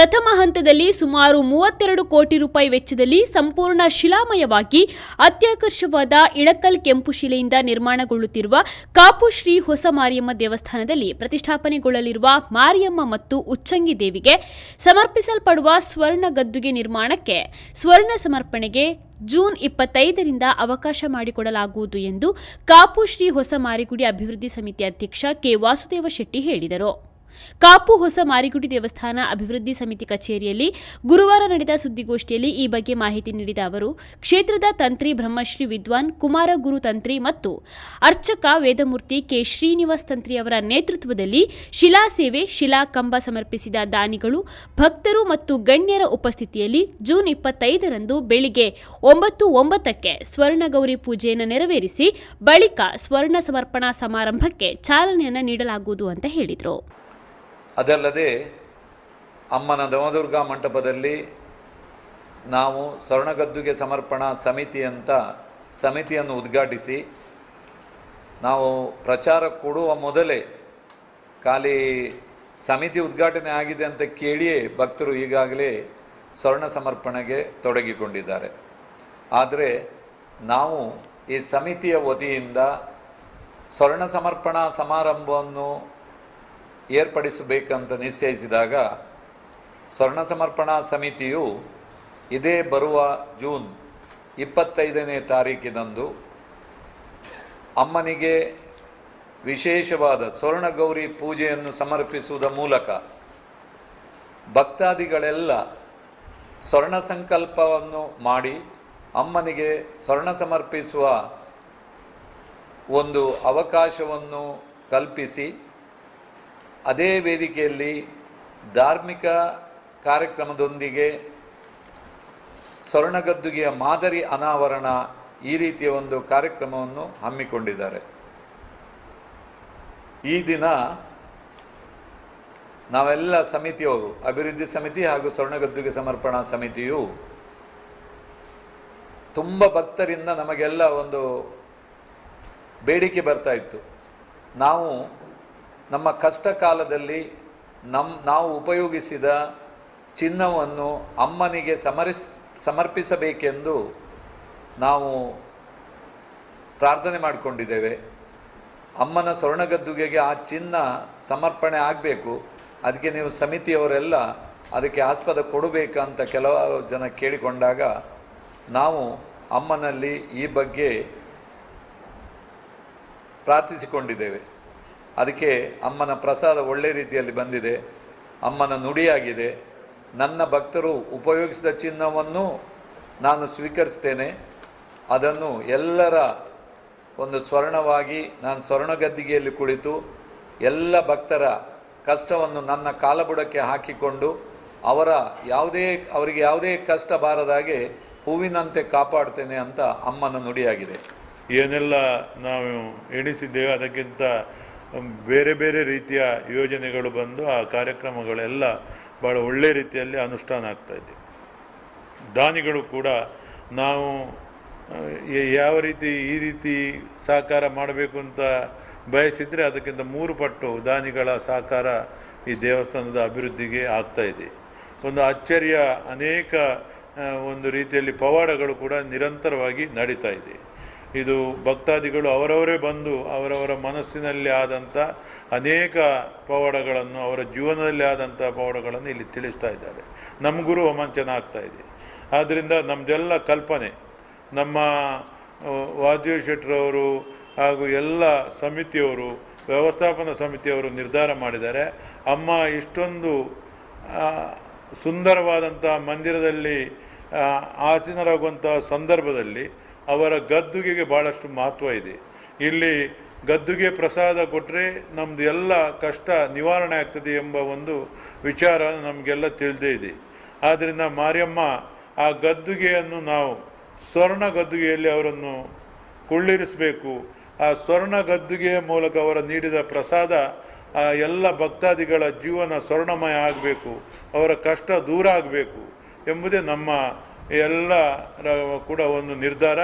ಪ್ರಥಮ ಹಂತದಲ್ಲಿ ಸುಮಾರು ಮೂವತ್ತೆರಡು ಕೋಟಿ ರೂಪಾಯಿ ವೆಚ್ಚದಲ್ಲಿ ಸಂಪೂರ್ಣ ಶಿಲಾಮಯವಾಗಿ ಅತ್ಯಾಕರ್ಷವಾದ ಇಳಕಲ್ ಕೆಂಪು ಶಿಲೆಯಿಂದ ನಿರ್ಮಾಣಗೊಳ್ಳುತ್ತಿರುವ ಕಾಪು ಶ್ರೀ ಹೊಸ ಮಾರಿಯಮ್ಮ ದೇವಸ್ಥಾನದಲ್ಲಿ ಪ್ರತಿಷ್ಠಾಪನೆಗೊಳ್ಳಲಿರುವ ಮಾರಿಯಮ್ಮ ಮತ್ತು ಉಚ್ಚಂಗಿ ದೇವಿಗೆ ಸಮರ್ಪಿಸಲ್ಪಡುವ ಸ್ವರ್ಣ ಗದ್ದುಗೆ ನಿರ್ಮಾಣಕ್ಕೆ ಸ್ವರ್ಣ ಸಮರ್ಪಣೆಗೆ ಜೂನ್ ಇಪ್ಪತ್ತೈದರಿಂದ ಅವಕಾಶ ಮಾಡಿಕೊಡಲಾಗುವುದು ಎಂದು ಕಾಪು ಶ್ರೀ ಹೊಸ ಮಾರಿಗುಡಿ ಅಭಿವೃದ್ಧಿ ಸಮಿತಿ ಅಧ್ಯಕ್ಷ ಕೆ ವಾಸುದೇವ ಶೆಟ್ಟಿ ಹೇಳಿದರು. ಕಾಪು ಹೊಸ ಮಾರಿಗುಡಿ ದೇವಸ್ಥಾನ ಅಭಿವೃದ್ಧಿ ಸಮಿತಿ ಕಚೇರಿಯಲ್ಲಿ ಗುರುವಾರ ನಡೆದ ಸುದ್ದಿಗೋಷ್ಠಿಯಲ್ಲಿ ಈ ಬಗ್ಗೆ ಮಾಹಿತಿ ನೀಡಿದ ಅವರು, ಕ್ಷೇತ್ರದ ತಂತ್ರಿ ಬ್ರಹ್ಮಶ್ರೀ ವಿದ್ವಾನ್, ಕುಮಾರ ಗುರು ತಂತ್ರಿ ಮತ್ತು ಅರ್ಚಕ ವೇದಮೂರ್ತಿ ಕೆ ಶ್ರೀನಿವಾಸ್ ತಂತ್ರಿ ಅವರ ನೇತೃತ್ವದಲ್ಲಿ ಶಿಲಾ ಸೇವೆ, ಶಿಲಾ ಕಂಬ ಸಮರ್ಪಿಸಿದ ದಾನಿಗಳು, ಭಕ್ತರು ಮತ್ತು ಗಣ್ಯರ ಉಪಸ್ಥಿತಿಯಲ್ಲಿ ಜೂನ್ ಇಪ್ಪತ್ತೈದರಂದು ಬೆಳಿಗ್ಗೆ ಒಂಬತ್ತು ಒಂಬತ್ತಕ್ಕೆ ಸ್ವರ್ಣಗೌರಿ ಪೂಜೆಯನ್ನು ನೆರವೇರಿಸಿ, ಬಳಿಕ ಸ್ವರ್ಣ ಸಮರ್ಪಣಾ ಸಮಾರಂಭಕ್ಕೆ ಚಾಲನೆಯನ್ನು ನೀಡಲಾಗುವುದು ಅಂತ ಹೇಳಿದರು. ಅದಲ್ಲದೆ ಅಮ್ಮನ ದಮದುರ್ಗಾ ಮಂಟಪದಲ್ಲಿ ನಾವು ಸ್ವರ್ಣಗದ್ದುಗೆ ಸಮರ್ಪಣಾ ಸಮಿತಿ ಅಂತ ಸಮಿತಿಯನ್ನು ಉದ್ಘಾಟಿಸಿ ನಾವು ಪ್ರಚಾರ ಕೊಡುವ ಮೊದಲೇ ಖಾಲಿ ಸಮಿತಿ ಉದ್ಘಾಟನೆ ಆಗಿದೆ ಅಂತ ಕೇಳಿಯೇ ಭಕ್ತರು ಈಗಾಗಲೇ ಸ್ವರ್ಣ ಸಮರ್ಪಣೆಗೆ ತೊಡಗಿಕೊಂಡಿದ್ದಾರೆ. ಆದರೆ ನಾವು ಈ ಸಮಿತಿಯ ವತಿಯಿಂದ ಸ್ವರ್ಣ ಸಮರ್ಪಣಾ ಸಮಾರಂಭವನ್ನು ಏರ್ಪಡಿಸಬೇಕಂತ ನಿಶ್ಚಯಿಸಿದಾಗ ಸ್ವರ್ಣ ಸಮರ್ಪಣಾ ಸಮಿತಿಯು ಇದೇ ಬರುವ ಜೂನ್ ಇಪ್ಪತ್ತೈದನೇ ತಾರೀಕಿನಂದು ಅಮ್ಮನಿಗೆ ವಿಶೇಷವಾದ ಸ್ವರ್ಣಗೌರಿ ಪೂಜೆಯನ್ನು ಸಮರ್ಪಿಸುವುದರ ಮೂಲಕ ಭಕ್ತಾದಿಗಳೆಲ್ಲ ಸ್ವರ್ಣ ಸಂಕಲ್ಪವನ್ನು ಮಾಡಿ ಅಮ್ಮನಿಗೆ ಸ್ವರ್ಣ ಸಮರ್ಪಿಸುವ ಒಂದು ಅವಕಾಶವನ್ನು ಕಲ್ಪಿಸಿ ಅದೇ ವೇದಿಕೆಯಲ್ಲಿ ಧಾರ್ಮಿಕ ಕಾರ್ಯಕ್ರಮದೊಂದಿಗೆ ಸ್ವರ್ಣಗದ್ದುಗೆಯ ಮಾದರಿ ಅನಾವರಣ ಈ ರೀತಿಯ ಒಂದು ಕಾರ್ಯಕ್ರಮವನ್ನು ಹಮ್ಮಿಕೊಂಡಿದ್ದಾರೆ. ಈ ದಿನ ನಾವೆಲ್ಲ ಸಮಿತಿಯವರು, ಅಭಿವೃದ್ಧಿ ಸಮಿತಿ ಹಾಗೂ ಸ್ವರ್ಣಗದ್ದುಗೆ ಸಮರ್ಪಣಾ ಸಮಿತಿಯು ತುಂಬ ಭಕ್ತರಿಂದ ನಮಗೆಲ್ಲ ಒಂದು ಬೇಡಿಕೆ ಬರ್ತಾ ಇತ್ತು. ನಾವು ನಮ್ಮ ಕಷ್ಟ ಕಾಲದಲ್ಲಿ ನಮ್ಮ ನಾವು ಉಪಯೋಗಿಸಿದ ಚಿನ್ನವನ್ನು ಅಮ್ಮನಿಗೆ ಸಮರಿಸ್, ಸಮರ್ಪಿಸಬೇಕೆಂದು ನಾವು ಪ್ರಾರ್ಥನೆ ಮಾಡಿಕೊಂಡಿದ್ದೇವೆ. ಅಮ್ಮನ ಸ್ವರ್ಣಗದ್ದುಗೆಗೆ ಆ ಚಿನ್ನ ಸಮರ್ಪಣೆ ಆಗಬೇಕು. ಅದಕ್ಕೆ ನೀವು ಸಮಿತಿಯವರೆಲ್ಲ ಅದಕ್ಕೆ ಆಸ್ಪದ ಕೊಡಬೇಕಂತ ಕೆಲವು ಜನ ಕೇಳಿಕೊಂಡಾಗ ನಾವು ಅಮ್ಮನಲ್ಲಿ ಈ ಬಗ್ಗೆ ಪ್ರಾರ್ಥಿಸಿಕೊಂಡಿದ್ದೇವೆ. ಅದಕ್ಕೆ ಅಮ್ಮನ ಪ್ರಸಾದ ಒಳ್ಳೆ ರೀತಿಯಲ್ಲಿ ಬಂದಿದೆ, ಅಮ್ಮನ ನುಡಿಯಾಗಿದೆ. ನನ್ನ ಭಕ್ತರು ಉಪಯೋಗಿಸಿದ ಚಿನ್ನವನ್ನು ನಾನು ಸ್ವೀಕರಿಸ್ತೇನೆ. ಅದನ್ನು ಎಲ್ಲರ ಒಂದು ಸ್ವರ್ಣವಾಗಿ ನಾನು ಸ್ವರ್ಣಗದ್ದಿಗೆಯಲ್ಲಿ ಕುಳಿತು ಎಲ್ಲ ಭಕ್ತರ ಕಷ್ಟವನ್ನು ನನ್ನ ಕಾಲಬುಡಕ್ಕೆ ಹಾಕಿಕೊಂಡು ಅವರ ಯಾವುದೇ, ಅವರಿಗೆ ಯಾವುದೇ ಕಷ್ಟ ಬಾರದಾಗೆ ಹೂವಿನಂತೆ ಕಾಪಾಡ್ತೇನೆ ಅಂತ ಅಮ್ಮನ ನುಡಿಯಾಗಿದೆ. ಏನೆಲ್ಲ ನಾವು ಎಣಿಸಿದ್ದೇವೆ ಅದಕ್ಕಿಂತ ಬೇರೆ ಬೇರೆ ರೀತಿಯ ಯೋಜನೆಗಳು ಬಂದು ಆ ಕಾರ್ಯಕ್ರಮಗಳೆಲ್ಲ ಭಾಳ ಒಳ್ಳೆ ರೀತಿಯಲ್ಲಿ ಅನುಷ್ಠಾನ ಆಗ್ತಾ ಇದೆ. ದಾನಿಗಳು ಕೂಡ ನಾವು ಯಾವ ರೀತಿ ಈ ರೀತಿ ಸಹಕಾರ ಮಾಡಬೇಕು ಅಂತ ಬಯಸಿದರೆ ಅದಕ್ಕಿಂತ ಮೂರು ಪಟ್ಟು ದಾನಿಗಳ ಸಹಕಾರ ಈ ದೇವಸ್ಥಾನದ ಅಭಿವೃದ್ಧಿಗೆ ಆಗ್ತಾ ಇದೆ. ಒಂದು ಅಚ್ಚರಿಯ ಅನೇಕ ಒಂದು ರೀತಿಯಲ್ಲಿ ಪವಾಡಗಳು ಕೂಡ ನಿರಂತರವಾಗಿ ನಡೀತಾ ಇದೆ. ಇದು ಭಕ್ತಾದಿಗಳು ಅವರವರೇ ಬಂದು ಅವರವರ ಮನಸ್ಸಿನಲ್ಲಿ ಆದಂಥ ಅನೇಕ ಪವಾಡಗಳನ್ನು, ಅವರ ಜೀವನದಲ್ಲಿ ಆದಂಥ ಪವಾಡಗಳನ್ನು ಇಲ್ಲಿ ತಿಳಿಸ್ತಾ ಇದ್ದಾರೆ. ನಮ್ಮ ಗುರು ರೋಮಾಂಚನ ಆಗ್ತಾ ಇದೆ. ಆದ್ದರಿಂದ ನಮ್ಮದೆಲ್ಲ ಕಲ್ಪನೆ, ನಮ್ಮ ವಾದ್ಯ ಶೆಟ್ಟರವರು ಹಾಗೂ ಎಲ್ಲ ಸಮಿತಿಯವರು, ವ್ಯವಸ್ಥಾಪನಾ ಸಮಿತಿಯವರು ನಿರ್ಧಾರ ಮಾಡಿದ್ದಾರೆ. ಅಮ್ಮ ಇಷ್ಟೊಂದು ಸುಂದರವಾದಂಥ ಮಂದಿರದಲ್ಲಿ ಆಸೀನರಾಗುವಂಥ ಸಂದರ್ಭದಲ್ಲಿ ಅವರ ಗದ್ದುಗೆಗೆ ಭಾಳಷ್ಟು ಮಹತ್ವ ಇದೆ. ಇಲ್ಲಿ ಗದ್ದುಗೆ ಪ್ರಸಾದ ಕೊಟ್ಟರೆ ನಮ್ಮದು ಎಲ್ಲ ಕಷ್ಟ ನಿವಾರಣೆ ಆಗ್ತದೆ ಎಂಬ ಒಂದು ವಿಚಾರ ನಮಗೆಲ್ಲ ತಿಳಿದೇ ಇದೆ. ಆದ್ದರಿಂದ ಮಾರಿಯಮ್ಮ, ಆ ಗದ್ದುಗೆಯನ್ನು ನಾವು ಸ್ವರ್ಣ ಗದ್ದುಗೆಯಲ್ಲಿ ಅವರನ್ನು ಕುಳ್ಳಿರಿಸಬೇಕು. ಆ ಸ್ವರ್ಣ ಗದ್ದುಗೆಯ ಮೂಲಕ ಅವರ ನೀಡಿದ ಪ್ರಸಾದ, ಆ ಎಲ್ಲ ಭಕ್ತಾದಿಗಳ ಜೀವನ ಸ್ವರ್ಣಮಯ ಆಗಬೇಕು. ಅವರ ಕಷ್ಟ ದೂರ ಆಗಬೇಕು ಎಂಬುದೇ ನಮ್ಮ ಎಲ್ಲ ಕೂಡ ಒಂದು ನಿರ್ಧಾರ.